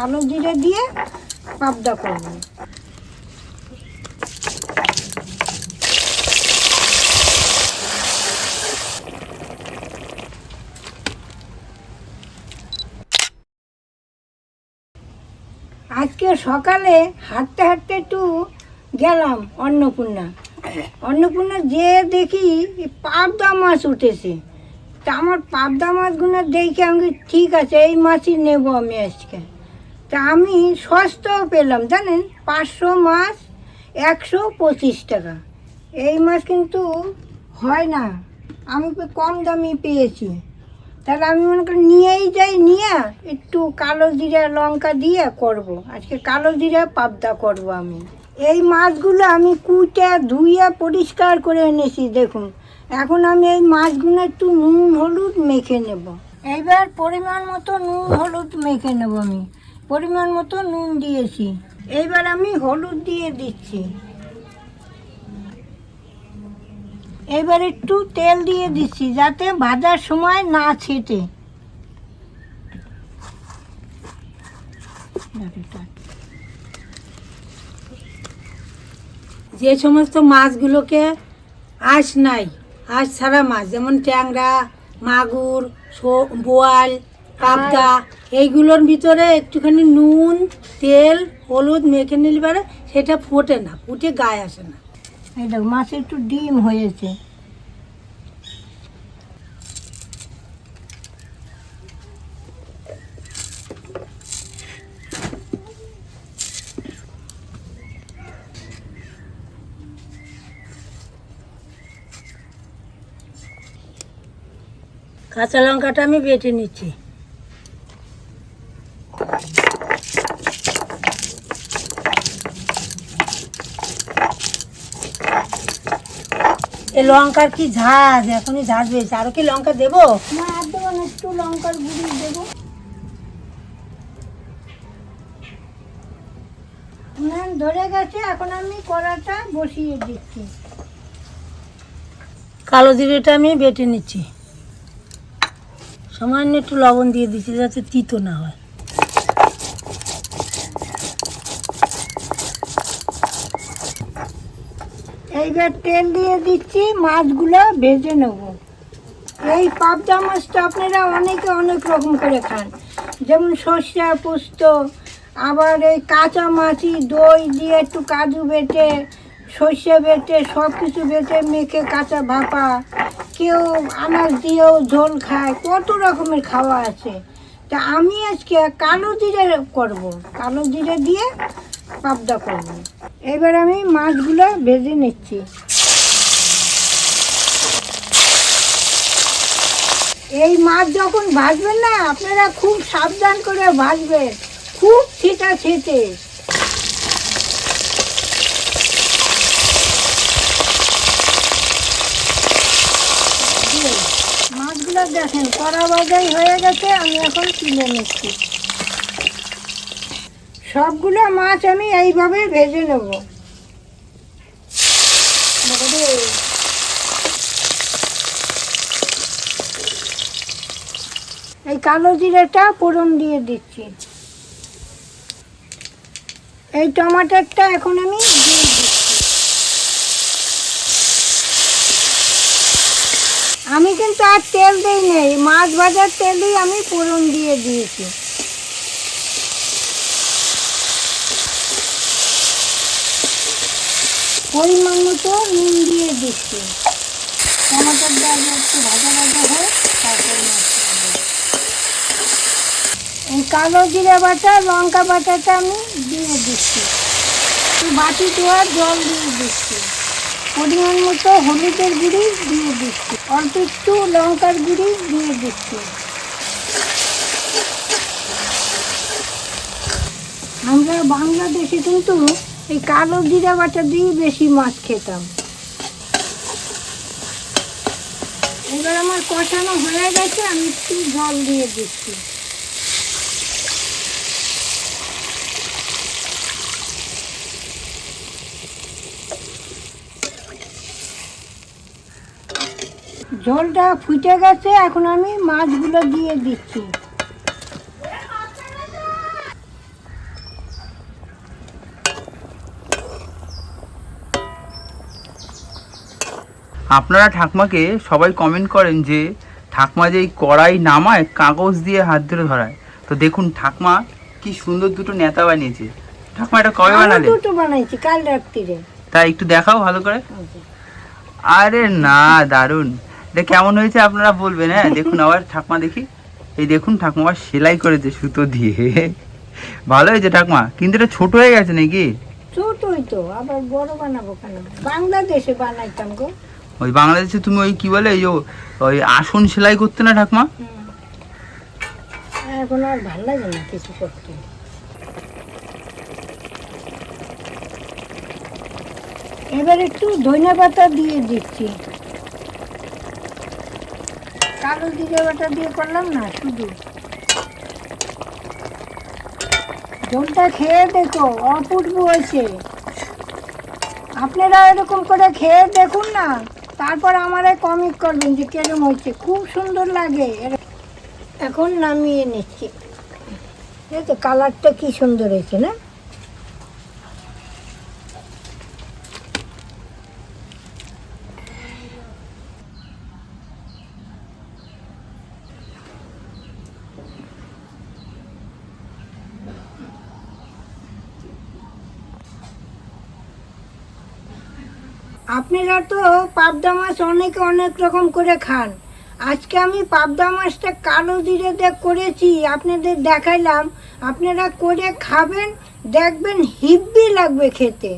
কালো জিরে দিয়ে পাবদা করব আজকে সকালে হাঁটতে হাঁটতে একটু গেলাম অন্নপূর্ণা। অন্নপূর্ণা যে দেখি পাবদা মাছ উঠেছে। তা আমার পাবদা মাছগুলো দেখে আমি ঠিক আছে, এই মাছই নেব আমি আজকে। তা আমি সস্তাও পেলাম, জানেন? পাঁচশো মাছ একশো পঁচিশ টাকা। এই মাছ কিন্তু হয় না। আমি কম দামি পেয়েছি। তাহলে আমি মনে করি নিয়েই যাই, নিয়ে একটু কালো জিরা লঙ্কা দিয়ে করব। আজকে কালো জিরা পাবদা করব আমি। এই মাছগুলো আমি কুটে ধুয়ে পরিষ্কার করে এনেছি, দেখুন। এখন আমি এই মাছগুলো একটু নুন, হলুদ মেখে নেব। এইবার পরিমাণ মতো নুন, হলুদ মেখে নেব আমি। পরিমাণ মতো নুন দিয়েছি। এইবার আমি হলুদ দিয়ে দিচ্ছি। এবার একটু তেল দিয়ে দিচ্ছি যাতে ভাজার সময় না ছেটে। যে সমস্ত মাছগুলোকে আঁশ নাই, আঁশ ছাড়া মাছ, যেমন ট্যাংরা, মাগুর বোয়াল পাবদা এইগুলোর ভিতরে একটুখানি নুন তেল হলুদ মেখে নিলে পারে সেটা ফোটে না ফুটে গায়ে আসে না। এই দেখো মাছে একটু ডিম হয়েছে। কাঁচা লঙ্কাটা আমি বেটে নিচ্ছি। এই লঙ্কার কি ঝাঁজ? এখনই ঝাঁজ বেয়েছে আরও কি লঙ্কা দেবো? না আর দেবো না, একটু লঙ্কার গুঁড়ি দেবো। না ধরে গেছে এখন আমি কড়াটা বসিয়ে দিচ্ছি। কালো জিরেটা আমি বেটে নিচ্ছি। সামান্য একটু লবণ দিয়ে দিচ্ছি যাতে তিতো না হয়। এইবার তেল দিয়ে দিচ্ছি, মাছগুলো ভেজে নেব। এই পাবদা মাছটা আপনারা অনেকে অনেক রকম করে খান। যেমন সর্ষে, পোস্ত, আবার এই কাঁচা মাছি, দই দিয়ে একটু কাজু বেটে, সর্ষে বেটে সব কিছু বেটে মেখে কাঁচা ভাপা, কেউ আনাজ দিয়েও ঝোল খায়, কত রকমের খাওয়া আছে। তা আমি আজকে কালো জিরে করব। কালো জিরে দিয়ে পাবদা করব। এবার আমি মাছগুলো ভেজে নিচ্ছি। এই মাছ যখন ভাজবেন না, আপনারা খুব সাবধান করে ভাজবেন। খুব ছিটা ছিটে। মাছগুলো দেখেন, কড়া বাজাই হয়ে গেছে, আমি এখন তুলে নিচ্ছি। সবগুলো মাছ আমি এইভাবে ভেজে নেব। এই কালো জিরেটা ফোড়ন দিয়ে দিচ্ছি। এই টমাটারটা এখন আমি। আমি কিন্তু আর তেল দিই নেই, মাছ ভাজার তেলই আমি ফোড়ন দিয়ে দিয়েছি। পরিমাণ মতো নুন দিয়ে দিচ্ছি। টমাটোটা আগে একটু ভাজা ভাজা হয় তারপরে কালো জিরা বাটা, লঙ্কা বাটাটা আমি দিয়ে দিচ্ছি। বাটি ধোয়ার জল দিয়ে দিচ্ছি। পরিমাণ মতো হলুদের গুঁড়ি দিয়ে দিচ্ছি। অল্প একটু লঙ্কার গুঁড়ি দিয়ে দিচ্ছি। আমরা বাংলাদেশে কিন্তু এই কালো জিরা বাটা দিয়ে বেশি মাছ খেতাম। এবার আমার কষানো হয়ে গেছে, আমি একটু জল দিয়ে দিচ্ছি। ঝোলটা ফুটে গেছে, এখন আমি মাছগুলো দিয়ে দিচ্ছি। আপনারা ঠাকমাকে সবাই কমেন্ট করেন যে ঠাকমা যে এই কড়াই নামায় কাগজ দিয়ে হাত ধরে ধরায়। তো দেখুন ঠাকমা কি সুন্দর দুটো নেতা বানিয়েছে। ঠাকমা এটা কবে বানালে? দুটো বানাইছি কাল রাত্রিরে। তাই একটু দেখাও ভালো করে। আরে না দারুণ এটা কেমন হয়েছে আপনারা বলবেন হ্যাঁ? দেখুন আবার ঠাকমা দেখি। এই দেখুন ঠাকমা আবার সেলাই করেছে সুতো দিয়ে। ভালো হয়েছে ঠাকমা? কিন্তু এটা ছোট হয়ে গেছে নাকি? ছোটই তো আবার বড় বানাবো কেন? বাংলাদেশে বানাইতাম গো। ওই বাংলাদেশে তুমি ওই কি বলে ওই ওই আসন সেলাই করতে না ঠাকমা? হুম। এখন আর ভালো লাগে না কিছু করতে। এবার একটু ধনিয়া পাতা দিয়ে দিচ্ছি। কালো জিরে বাটা দিয়ে করলাম না, শুধু। জলটা খেয়ে দেখো, অপূর্ব হয়েছে। আপনারা এরকম করে খেয়ে দেখুন না। তারপর আমারে কমিট করবেন যে কেরম হয়েছে, খুব সুন্দর লাগে। এখন নামিয়ে নিচ্ছি। এই তো কালারটা কি সুন্দর হয়েছে না? আপনারা তো পাবদা মাছ অনেকে, অনেক রকম করে খান। আজকে আমি পাবদা মাছটা কালো জিরে দিয়ে করেছি, আপনাদের দেখাইলাম। আপনারা করে খাবেন, দেখবেন হিব্বি লাগবে খেতে।